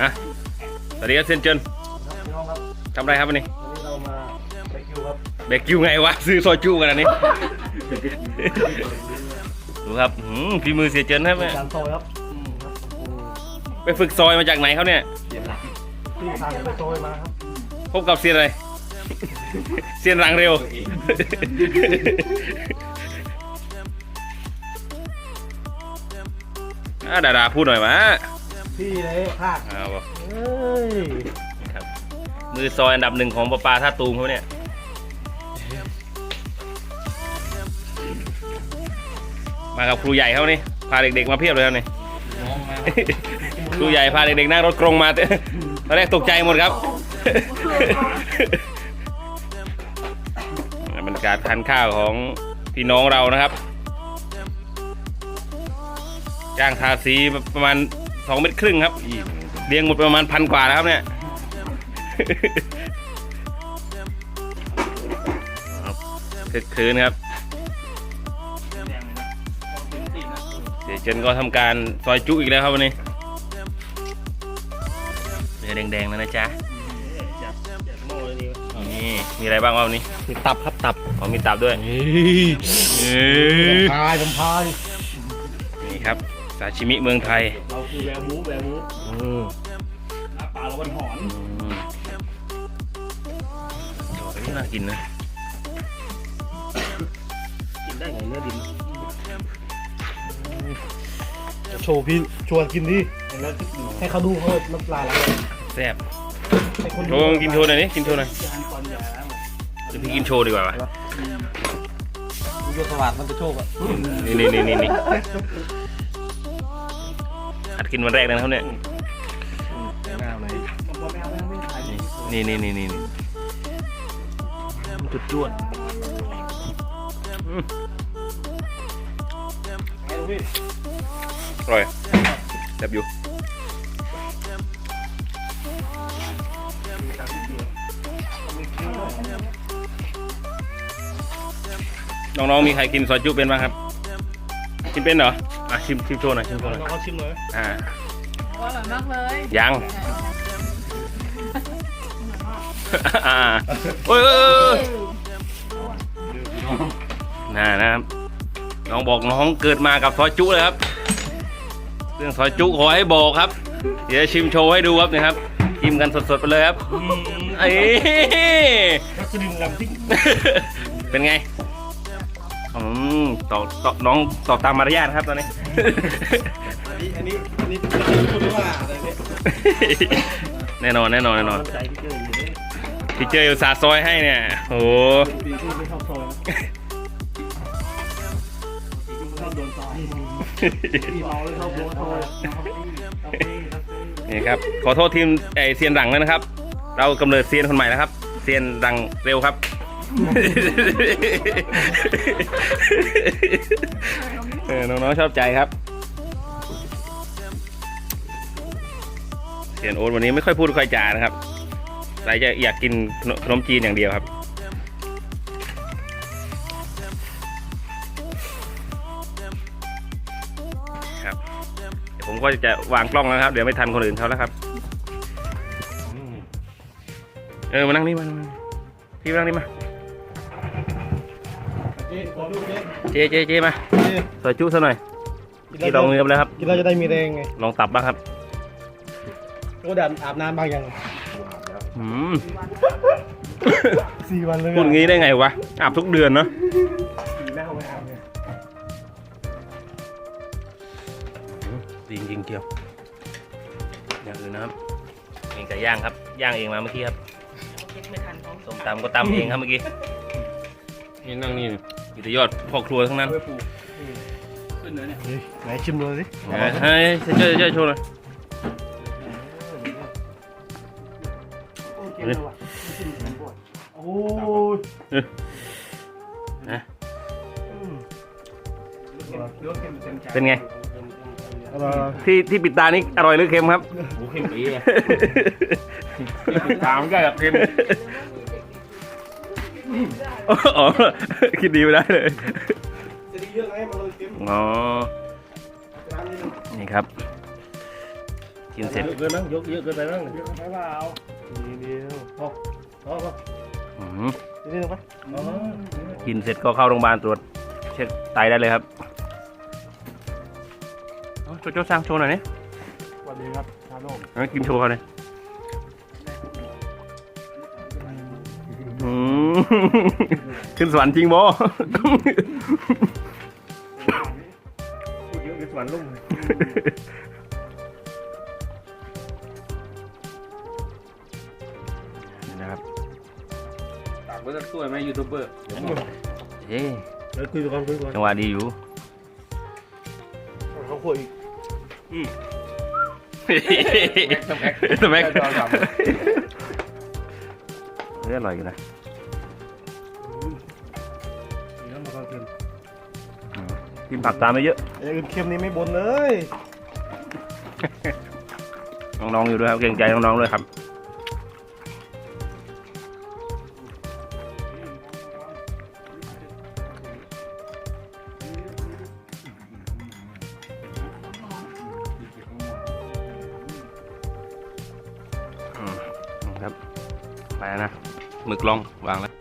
อะสวัสดีครับเซนเจนครับพี่น้องครับทำอะไรครับวันนี้วันนี้เรามาไปคิวครับเบรกคิวไงวะซื้อซอยจูกันอันนี้ ดูครับหืมฝีมือเสียเจนครับเนี่ยจานโซยครับอืมครับอืมไปฝึกซอยมาจากไหนครับเนี่ยพี่สั่งไปโซยมาครับพบกับเซียนอะไร เซียนรังเร็ว อะดาดาพูดหน่อยวะ พี่เลยภาคอ้าวเอ้ยครับ มือซอยอันดับหนึ่งของปลาปลาท่าตูมเขาเนี่ย มากับครูใหญ่เขานี่ พาเด็กๆมาเพียบเลยครับนี่ ครูใหญ่พาเด็กๆนั่งรถกรงมา ตอนแรกตกใจหมดครับบรรยากาศทานข้าวของพี่น้องเรานะครับจ้างทาสีประมาณ สองเมตรครึ่งครับเลี้ยงหมดประมาณพันกว่าแล้วครับเนี่ยครับคึกคืนครับเดี๋ยวเจนก็ทำการซอยจุอีกแล้วครับวันนี้เนื้อแดงๆแล้วนะจ๊ะนี่มีอะไรบ้างวะวันนี้มีตับครับตับขอมีตับด้วยเอ้ยพายผมพายนี่ครับ ซาชิมิเมืองไทยเราคือแวร์มูฟแวร์มูฟอืมหน้าปลาเราวันหอนอืมโอ้ยน่ากินนะ กินได้ไงเนื้อดินโชว์พี่ชวนกินดิให้เขาดูเขาน้ำปลาแล้วแซ่บให้คนโชดูว์กินโชว์หน่อยนี่กินโชว์หน่อยยางก่อนยางเดี๋ยวพี่กินโชว์ดีกว่าวะดูโยสวัสดิ์มันจะโชคอะนี่นี่นี่นี่นี่ อัดกินวันแรกเลยนะครับเนี่ยนี่นี่นี่นี่จุดจวดอืมไงอร่อยแซ่บอยู่น้องๆมีใครกินซอยจุเป็นบ้างครับ กินเป็นเหรอ อะชิมชิมโชว์หน่อยชิมโชว์หน่อยเราเขาชิมเลยอ่าอร่อยมากเลยยังอ่าโอ้ยเอ้ยเอ้ยน่านะครับน้องบอกน้องเกิดมากับซอยจุเลยครับ เรื่องซอยจุขอให้บอกครับ เดี๋ยวชิมโชว์ให้ดูครับนี่ครับชิมกันสดๆไปเลยครับเอ้ยก็คือดินลำทิ้งเป็นไง อืมตอบตอบน้องตอบตามมารยาทครับตอนนี้อันนี้ อันนี้อันนี้อันนี้พูดได้ว่าอะไรเนี่ยแน่นอนแน่นอนแน่นอนมั่ใจที่เจออยู่เนี่ยพี่เจออุตสาห์ซอยให้เนี่ยโอ้โหเป็นปีที่ไม่ชอบซอยนะปีที่ไม่ชอบโดนซอยปีเมาเลยชอบโดนซอยครับพี่ครับพี่นี่ครับ ขอโทษทีมไอเซียนรังแล้วนะครับ เรากำเนิดเซียนคนใหม่แล้วครับ เซียนรังเร็วครับ เออน้องๆชอบใจครับเซียนโอ๊ตวันนี้ไม่ค่อยพูดค่อยจานะครับไรจะอยากกินขนมจีนอย่างเดียวครับ ครับเดี๋ยวผมก็จะวางกล้องแล้วนะครับ เดี๋ยวไม่ทันคนอื่นเขาแล้วครับ เออมานั่งนี่มานั่งนี่พี่มานั่งนี่มาเจ๊ ขอดูเจ๊เจเจเจมาเจ๊ซอยจุซะหน่อยกินพี่ลแล้อวงเงือบแล้วครับกินแล้วจะได้มีแรงไงลองตับบ้างครับก็ดันอาบน้ำบางอย่างอืมสี่วันเลยพูดงี้ได้ไงวะอาบทุกเดือนเนาะสี่แม่เอาไปอาบเนี่ยดีจริงๆเกียวอย่างอื่นนะครับมีไก่ย่างครับย่างเองมาเมื่อกี้ครับคิดไม่ทันพร้อมส้มตำก็ตำเองครับเมื่อกี้นี่นั่งนี่ อยู่แต่ยอดพ่อครัวทั้งนั้น เอาไปปลูกขึ้นเลยเนี่ยไหนชิมดูสิเฮ้ยช่วยช่วยโชว์หน่อย โอ้ยนะ อืมเป็นไง อร่อยที่ที่ปิดตานี่อร่อยหรือเค็มครับโอ้เค็มปีเลยถามก็แบบเค็ม อ๋อ คิดดีไม่ได้เลย จะดีเยอะไงมันเลยเค็มอ๋อ ร้านนี้นี่ครับ กินเสร็จเยอะเกินมั้งยกเยอะเกินไปมั้งเยอะไปเปล่านี่เดียวพอพอพออื้อหือนี่นึงปะอ๋อกินเสร็จก็เข้าโรงพยาบาลตรวจ เช็คไตได้เลยครับเอาโจโจ้สร้างโชว์หน่อยนี่สวัสดีครับชาโลมเอากินโชว์เขาเลย ขึ้นสวรรค์จริงบ่พูดเยอะเป็นสวรรค์ลุ่มนี่นะครับตักไว้สักถ้วยไหมยูทูบเบอร์เอ๊ะเดี๋ยวคุยก่อนคุยก่อนจังหวะดีอยู่เขาคุยอีกสมัครเฮ้ยอร่อยอยู่นะ กินผักตามไปเยอะไอ้เค็มนี่ไม่บนเลย น้องๆอยู่ด้วยครับเกรงใจน้องๆด้วยครับอืมครับไปแล้วนะหมึกลองวางแล้ว